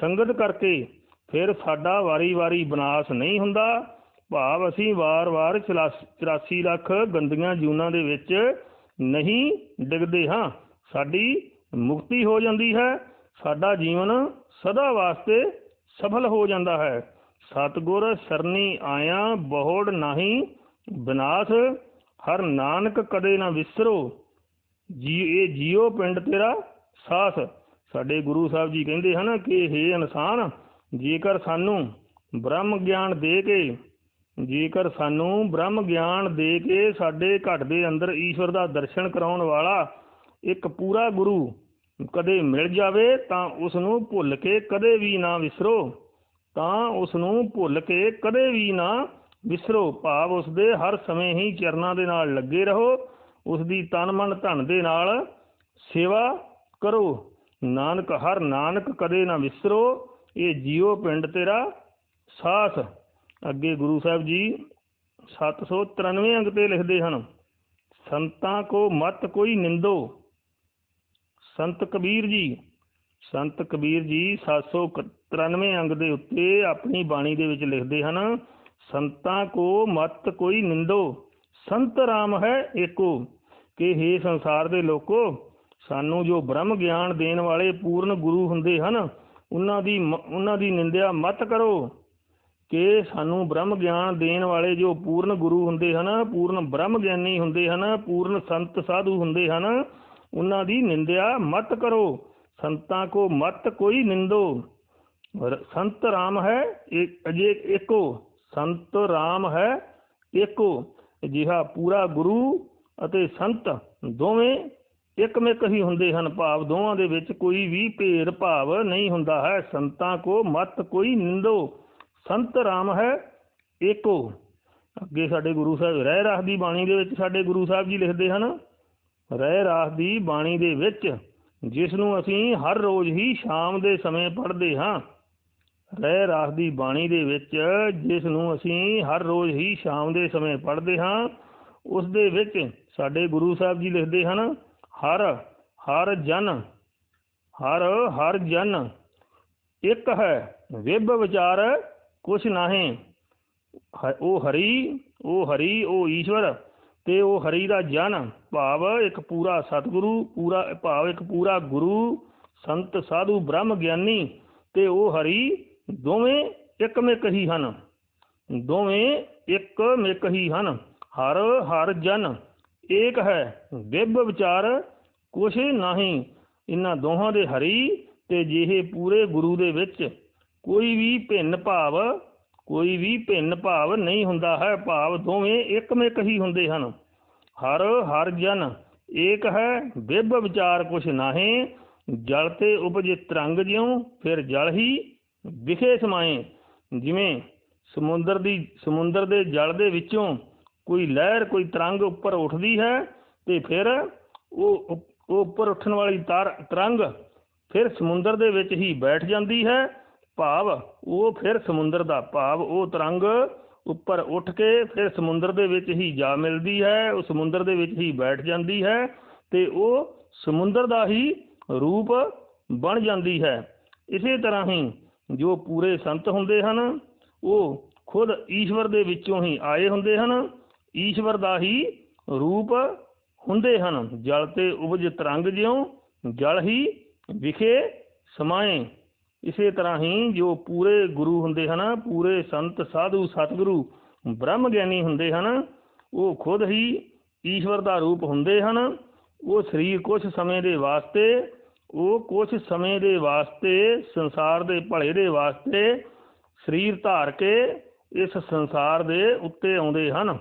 ਸੰਗਤ ਕਰਕੇ ਫਿਰ ਸਾਡਾ ਵਾਰੀ-ਵਾਰੀ ਵਿਨਾਸ਼ ਨਹੀਂ ਹੁੰਦਾ। ਭਾਵ ਅਸੀਂ ਵਾਰ-ਵਾਰ 84 ਲੱਖ ਗੰਦੀਆਂ ਜੂਨਾਂ ਦੇ ਵਿੱਚ ਨਹੀਂ ਡਿੱਗਦੇ ਹਾਂ। ਸਾਡੀ ਮੁਕਤੀ ਹੋ ਜਾਂਦੀ ਹੈ। ਸਾਡਾ ਜੀਵਨ ਸਦਾ ਵਾਸਤੇ ਸਫਲ ਹੋ ਜਾਂਦਾ ਹੈ। ਸਤਗੁਰ ਸਰਨੀ ਆਇਆ, ਬਹੁੜ ਨਹੀਂ ਵਿਨਾਸ਼ ਹਰ ਨਾਨਕ ਕਦੇ ਨਾ ਵਿਸਰੋ। ਜੀ, ਇਹ ਜੀਓ ਪਿੰਡ ਤੇਰਾ ਸਾਥ ਸਾਡੇ ਗੁਰੂ ਸਾਹਿਬ ਜੀ ਕਹਿੰਦੇ ਹਨ ਕਿ हे ਇਨਸਾਨ ਜੇਕਰ ਸਾਨੂੰ ਬ੍ਰਹਮ ਗਿਆਨ ਦੇ ਕੇ, ਜੇਕਰ ਸਾਨੂੰ ਬ੍ਰਹਮ ਗਿਆਨ ਦੇ ਕੇ ਸਾਡੇ ਘਟ ਦੇ ਅੰਦਰ ਈਸ਼ਵਰ ਦਾ ਦਰਸ਼ਨ ਕਰਾਉਣ ਵਾਲਾ ਇੱਕ ਪੂਰਾ ਗੁਰੂ ਕਦੇ ਮਿਲ ਜਾਵੇ, ਤਾਂ ਉਸ ਨੂੰ ਭੁੱਲ ਕੇ ਕਦੇ ਵੀ ਨਾ ਵਿਸਰੋ। ਤਾਂ ਉਸ ਨੂੰ ਭੁੱਲ ਕੇ ਕਦੇ ਵੀ ਨਾ ਵਿਸਰੋ। ਭਾਵ ਉਸ ਦੇ ਹਰ ਸਮੇਂ ਹੀ ਚਰਨਾਂ ਦੇ ਨਾਲ ਲੱਗੇ ਰਹੋ। ਉਸ ਦੀ ਤਨ ਮਨ ਧਨ ਦੇ ਨਾਲ ਸੇਵਾ ਕਰੋ। ਨਾਨਕ, ਹਰ ਨਾਨਕ ਕਦੇ ਨਾ ਵਿਸਰੋ। ਇਹ ਜੀਓ ਪਿੰਡ ਤੇਰਾ ਸਾਥ ਅੱਗੇ ਗੁਰੂ ਸਾਹਿਬ ਜੀ 793 ਅੰਗ ਤੇ ਲਿਖਦੇ ਹਨ, ਸੰਤਾਂ ਕੋ ਮਤ ਕੋਈ ਨਿੰਦੋ। ਸੰਤ ਕਬੀਰ ਜੀ, ਸੰਤ ਕਬੀਰ ਜੀ 793 ਅੰਗ ਦੇ ਉੱਤੇ ਆਪਣੀ ਬਾਣੀ ਦੇ ਵਿੱਚ ਲਿਖਦੇ ਹਨ, ਸੰਤਾਂ ਕੋ ਮਤ ਕੋਈ ਨਿੰਦੋ। ਸੰਤ ਰਾਮ ਹੈ ਏਕੋ, ਕਿ हे ਸੰਸਾਰ ਦੇ ਲੋਕੋ, ਸਾਨੂੰ ਜੋ ਬ੍ਰਹਮ ਗਿਆਨ ਦੇਣ ਵਾਲੇ ਪੂਰਨ ਗੁਰੂ ਹੁੰਦੇ ਹਨ ਉਹਨਾਂ ਦੀ ਮ- ਉਹਨਾਂ ਦੀ ਨਿੰਦਿਆ ਮਤ ਕਰੋ ਕਿ ਸਾਨੂੰ ਬ੍ਰਹਮ ਗਿਆਨ ਦੇਣ ਵਾਲੇ ਜੋ ਪੂਰਨ ਗੁਰੂ ਹੁੰਦੇ ਹਨ, ਪੂਰਨ ਬ੍ਰਹਮ ਗਿਆਨੀ ਹੁੰਦੇ ਹਨ, ਪੂਰਨ ਸੰਤ ਸਾਧੂ ਹੁੰਦੇ ਹਨ, ਉਹਨਾਂ ਦੀ ਨਿੰਦਿਆ ਮਤ ਕਰੋ। ਸੰਤਾਂ ਕੋ ਮਤ ਕੋਈ ਨਿੰਦੋ। ਸੰਤ ਰਾਮ ਹੈ ਅਜੇ ਇੱਕੋ ਸੰਤ ਰਾਮ ਹੈ ਇੱਕੋ ਅਜਿਹਾ ਪੂਰਾ ਗੁਰੂ ਅਤੇ ਸੰਤ ਦੋਵੇਂ ਇੱਕਮਿਕ ਹੀ ਹੁੰਦੇ ਹਨ ਭਾਵ ਦੋਵਾਂ ਦੇ ਵਿੱਚ ਕੋਈ ਵੀ ਭੇਦ ਭਾਵ ਨਹੀਂ ਹੁੰਦਾ ਹੈ। ਸੰਤਾਂ ਕੋ ਮਤ ਕੋਈ ਨਿੰਦੋ। ਸੰਤ ਰਾਮ ਹੈ ਏਕੋ। ਅੱਗੇ ਸਾਡੇ ਗੁਰੂ ਸਾਹਿਬ ਰਹਿ ਰਾਸ ਦੀ ਬਾਣੀ ਦੇ ਵਿੱਚ ਸਾਡੇ ਗੁਰੂ ਸਾਹਿਬ ਜੀ ਲਿਖਦੇ ਹਨ, ਰਹਿ ਰਾਸ ਦੀ ਬਾਣੀ ਦੇ ਵਿੱਚ ਜਿਸ ਨੂੰ ਅਸੀਂ ਹਰ ਰੋਜ਼ ਹੀ ਸ਼ਾਮ ਦੇ ਸਮੇਂ ਪੜ੍ਹਦੇ ਹਾਂ। ਰਹਿ ਰਾਸ ਦੀ ਬਾਣੀ ਦੇ ਵਿੱਚ ਜਿਸ ਨੂੰ ਅਸੀਂ ਹਰ ਰੋਜ਼ ਹੀ ਸ਼ਾਮ ਦੇ ਸਮੇਂ ਪੜ੍ਹਦੇ ਹਾਂ, ਉਸ ਦੇ ਵਿੱਚ ਸਾਡੇ ਗੁਰੂ ਸਾਹਿਬ ਜੀ ਲਿਖਦੇ ਹਨ ਹਰ ਹਰ ਜਨ, ਹਰ ਹਰ ਜਨ। ਇੱਕ ਹੈ ਵਿਭ ਵਿਚਾਰ, ਕੁਛ ਨਾਹੀਂ। ਉਹ ਹਰੀ ਉਹ ਹਰੀ, ਉਹ ਈਸ਼ਵਰ, ਤੇ ਉਹ ਹਰੀ ਦਾ ਜਨ। ਭਾਵ ਇੱਕ ਪੂਰਾ ਸਤਿਗੁਰੂ, ਪੂਰਾ, ਭਾਵ ਇੱਕ ਪੂਰਾ ਗੁਰੂ, ਸੰਤ, ਸਾਧੂ, ਬ੍ਰਹਮ, ਗਿਆਨੀ, ਤੇ ਉਹ ਹਰੀ ਦੋਵੇਂ ਇੱਕ ਮਿਕ ਹੀ ਹਨ। ਦੋਵੇਂ ਇੱਕ ਮਿਕ ਹੀ ਹਨ। ਹਰ ਹਰ ਜਨ। ਏਕ ਹੈ ਵਿਭ ਵਿਚਾਰ ਕੁਛ ਨਹੀਂ। ਇਹਨਾਂ ਦੋਹਾਂ ਦੇ ਹਰੀ ਤੇ ਜਿਹੇ ਪੂਰੇ ਗੁਰੂ ਦੇ ਵਿੱਚ ਕੋਈ ਵੀ ਭਿੰਨ ਭਾਵ, ਕੋਈ ਵੀ ਭਿੰਨ ਭਾਵ ਨਹੀਂ ਹੁੰਦਾ ਹੈ। ਭਾਵ ਦੋਵੇਂ ਇੱਕਮਿਕ ਹੀ ਹੁੰਦੇ ਹਨ। ਹਰ ਹਰ ਜਨ ਏਕ ਹੈ ਵਿਭ ਵਿਚਾਰ ਕੁਛ ਨਾਹੀਂ। ਜਲ ਤੇ ਉਪਜੇ ਤਰੰਗ ਜਿਉ ਫਿਰ ਜਲ ਹੀ ਵਿਖੇ ਸਮਾਏ। ਜਿਵੇਂ ਸਮੁੰਦਰ ਦੀ, ਸਮੁੰਦਰ ਦੇ ਜਲ ਦੇ ਵਿੱਚੋਂ ਕੋਈ ਲਹਿਰ, ਕੋਈ ਤਰੰਗ ਉੱਪਰ ਉੱਠਦੀ ਹੈ ਤੇ ਫਿਰ ਉਹ ਉਪ- ਉਹ ਉੱਪਰ ਉੱਠਣ ਵਾਲੀ ਤਰ ਤਰੰਗ ਫਿਰ ਸਮੁੰਦਰ ਦੇ ਵਿੱਚ ਹੀ ਬੈਠ ਜਾਂਦੀ ਹੈ, ਭਾਵ ਉਹ ਫਿਰ ਸਮੁੰਦਰ ਦਾ ਭਾਵ, ਉਹ ਤਰੰਗ ਉੱਪਰ ਉੱਠ ਕੇ ਫਿਰ ਸਮੁੰਦਰ ਦੇ ਵਿੱਚ ਹੀ ਜਾ ਮਿਲਦੀ ਹੈ, ਉਹ ਸਮੁੰਦਰ ਦੇ ਵਿੱਚ ਹੀ ਬੈਠ ਜਾਂਦੀ ਹੈ ਤੇ ਉਹ ਸਮੁੰਦਰ ਦਾ ਹੀ ਰੂਪ ਬਣ ਜਾਂਦੀ ਹੈ। ਇਸੇ ਤਰ੍ਹਾਂ ਹੀ ਜੋ ਪੂਰੇ ਸੰਤ ਹੁੰਦੇ ਹਨ, ਉਹ ਖੁਦ ਈਸ਼ਵਰ ਦੇ ਵਿੱਚੋਂ ਹੀ ਆਏ ਹੁੰਦੇ ਹਨ। ਈਸ਼ਵਰ ਦਾ ਹੀ ਰੂਪ ਹੁੰਦੇ ਹਨ। ਜਲ ਤੇ ਉਪਜ ਤਰੰਗ ਜਿਉ ਜਲ ਹੀ ਵਿਖੇ ਸਮਾਏ। ਇਸੇ ਤਰ੍ਹਾਂ ਹੀ ਜੋ ਪੂਰੇ ਗੁਰੂ ਹੁੰਦੇ ਹਨ, ਪੂਰੇ ਸੰਤ, ਸਾਧੂ, ਸਤਿਗੁਰੂ, ਬ੍ਰਹਮ ਗਿਆਨੀ ਹੁੰਦੇ ਹਨ, ਉਹ ਖੁਦ ਹੀ ਈਸ਼ਵਰ ਦਾ ਰੂਪ ਹੁੰਦੇ ਹਨ। ਉਹ ਸਰੀਰ ਕੁਝ ਸਮੇਂ ਦੇ ਵਾਸਤੇ, ਉਹ ਕੁਝ ਸਮੇਂ ਦੇ ਵਾਸਤੇ, ਸੰਸਾਰ ਦੇ ਭਲੇ ਦੇ ਵਾਸਤੇ ਸਰੀਰ ਧਾਰ ਕੇ ਇਸ ਸੰਸਾਰ ਦੇ ਉੱਤੇ ਆਉਂਦੇ ਹਨ।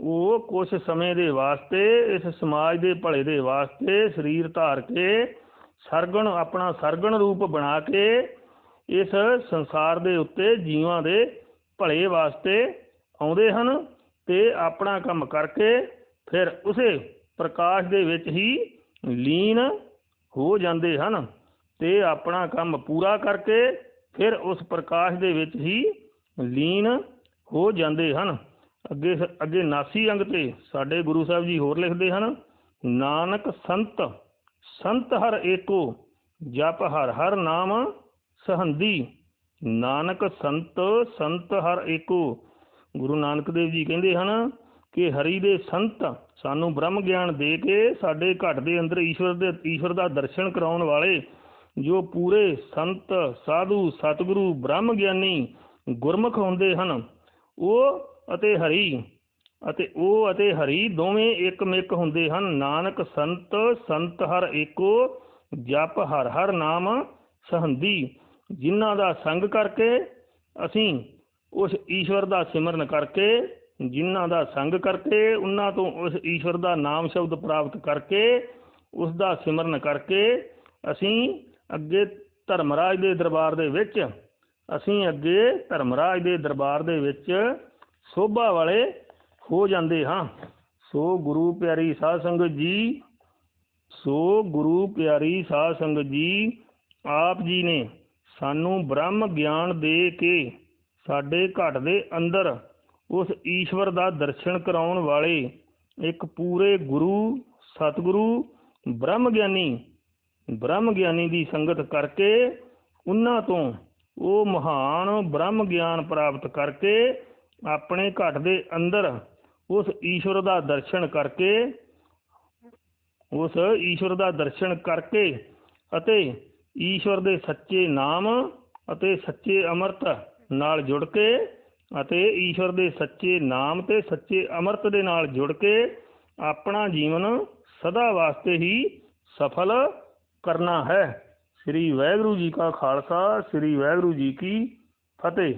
ਉਹ ਕੁਝ ਸਮੇਂ ਦੇ ਵਾਸਤੇ, ਇਸ ਸਮਾਜ ਦੇ ਭਲੇ ਦੇ ਵਾਸਤੇ ਸਰੀਰ ਧਾਰ ਕੇ, ਸਰਗਣ, ਆਪਣਾ ਸਰਗਣ ਰੂਪ ਬਣਾ ਕੇ, ਇਸ ਸੰਸਾਰ ਦੇ ਉੱਤੇ ਜੀਵਾਂ ਦੇ ਭਲੇ ਵਾਸਤੇ ਆਉਂਦੇ ਹਨ ਤੇ ਆਪਣਾ ਕੰਮ ਕਰਕੇ ਫਿਰ ਉਸੇ ਪ੍ਰਕਾਸ਼ ਦੇ ਵਿੱਚ ਹੀ ਲੀਨ ਹੋ ਜਾਂਦੇ ਹਨ ਤੇ ਆਪਣਾ ਕੰਮ ਪੂਰਾ ਕਰਕੇ ਫਿਰ ਉਸ ਪ੍ਰਕਾਸ਼ ਦੇ ਵਿੱਚ ਹੀ ਲੀਨ ਹੋ ਜਾਂਦੇ ਹਨ। ਅੱਗੇ ਅੱਗੇ 79 ਅੰਗ ਤੇ ਸਾਡੇ ਗੁਰੂ ਸਾਹਿਬ ਜੀ ਹੋਰ ਲਿਖਦੇ ਹਨ, ਨਾਨਕ ਸੰਤ ਸੰਤ ਹਰ ਏਕੋ, ਜਪ ਹਰ ਹਰ ਨਾਮ ਸਹੰਦੀ, ਨਾਨਕ ਸੰਤ ਸੰਤ ਹਰ ਏਕੋ। ਗੁਰੂ ਨਾਨਕ ਦੇਵ ਜੀ ਕਹਿੰਦੇ ਹਨ ਕਿ ਹਰੀ ਦੇ ਸੰਤ ਸਾਨੂੰ ਬ੍ਰਹਮ ਗਿਆਨ ਦੇ ਕੇ ਸਾਡੇ ਘਟ ਦੇ ਅੰਦਰ ਈਸ਼ਵਰ ਦੇ, ਈਸ਼ਵਰ ਦਾ ਦਰਸ਼ਨ ਕਰਾਉਣ ਵਾਲੇ ਜੋ ਪੂਰੇ ਸੰਤ, ਸਾਧੂ, ਸਤਿਗੁਰੂ, ਬ੍ਰਹਮ ਗਿਆਨੀ ਗੁਰਮੁਖ ਹੁੰਦੇ ਹਨ, ਉਹ ਅਤੇ ਹਰੀ ਅਤੇ ਉਹ ਅਤੇ ਹਰੀ ਦੋਵੇਂ ਇੱਕ ਮਿੱਕ ਹੁੰਦੇ ਹਨ। ਨਾਨਕ ਸੰਤ ਸੰਤ ਹਰ ਏਕੋ, ਜਪ ਹਰ ਹਰ ਨਾਮ ਸਹੰਦੀ। ਜਿਨ੍ਹਾਂ ਦਾ ਸੰਗ ਕਰਕੇ ਅਸੀਂ ਉਸ ਈਸ਼ਵਰ ਦਾ ਸਿਮਰਨ ਕਰਕੇ, ਜਿਨ੍ਹਾਂ ਦਾ ਸੰਗ ਕਰਕੇ, ਉਹਨਾਂ ਤੋਂ ਉਸ ਈਸ਼ਵਰ ਦਾ ਨਾਮ ਸ਼ਬਦ ਪ੍ਰਾਪਤ ਕਰਕੇ, ਉਸ ਦਾ ਸਿਮਰਨ ਕਰਕੇ ਅਸੀਂ ਅੱਗੇ ਧਰਮਰਾਜ ਦੇ ਦਰਬਾਰ ਦੇ ਵਿੱਚ, ਅਸੀਂ ਅੱਗੇ ਧਰਮਰਾਜ ਦੇ ਦਰਬਾਰ ਦੇ ਵਿੱਚ ਸੋਭਾ ਵਾਲੇ ਹੋ ਜਾਂਦੇ ਹਾਂ। ਸੋ ਗੁਰੂ ਪਿਆਰੀ ਸਾਧ ਸੰਗਤ ਜੀ, ਸੋ ਗੁਰੂ ਪਿਆਰੀ ਸਾਧ ਸੰਗਤ ਜੀ, ਆਪ ਜੀ ਨੇ ਸਾਨੂੰ ਬ੍ਰਹਮ ਗਿਆਨ ਦੇ ਕੇ ਸਾਡੇ ਘਟ ਦੇ ਅੰਦਰ ਉਸ ਈਸ਼ਵਰ ਦਾ ਦਰਸ਼ਨ ਕਰਾਉਣ ਵਾਲੇ ਇੱਕ ਪੂਰੇ ਗੁਰੂ, ਸਤਿਗੁਰੂ, ਬ੍ਰਹਮ ਗਿਆਨੀ ਬ੍ਰਹਮ ਗਿਆਨੀ ਦੀ ਸੰਗਤ ਕਰਕੇ ਉਹਨਾਂ ਤੋਂ ਉਹ ਮਹਾਨ ਬ੍ਰਹਮ ਗਿਆਨ ਪ੍ਰਾਪਤ ਕਰਕੇ ਆਪਣੇ ਘਟ ਦੇ ਅੰਦਰ ਉਸ ਈਸ਼ਵਰ ਦਾ ਦਰਸ਼ਨ ਕਰਕੇ, ਉਸ ਈਸ਼ਵਰ ਦਾ ਦਰਸ਼ਨ ਕਰਕੇ ਅਤੇ ਈਸ਼ਵਰ ਦੇ ਸੱਚੇ ਨਾਮ ਅਤੇ ਸੱਚੇ ਅੰਮ੍ਰਿਤ ਨਾਲ ਜੁੜ ਕੇ ਅਤੇ ਈਸ਼ਵਰ ਦੇ ਸੱਚੇ ਨਾਮ ਤੇ ਸੱਚੇ ਅੰਮ੍ਰਿਤ ਦੇ ਨਾਲ ਜੁੜ ਕੇ ਆਪਣਾ ਜੀਵਨ ਸਦਾ ਵਾਸਤੇ ਹੀ ਸਫਲ ਕਰਨਾ ਹੈ। ਸ੍ਰੀ ਵਾਹਿਗੁਰੂ ਜੀ ਕਾ ਖਾਲਸਾ, ਸ੍ਰੀ ਵਾਹਿਗੁਰੂ ਜੀ ਕੀ ਫਤਿਹ।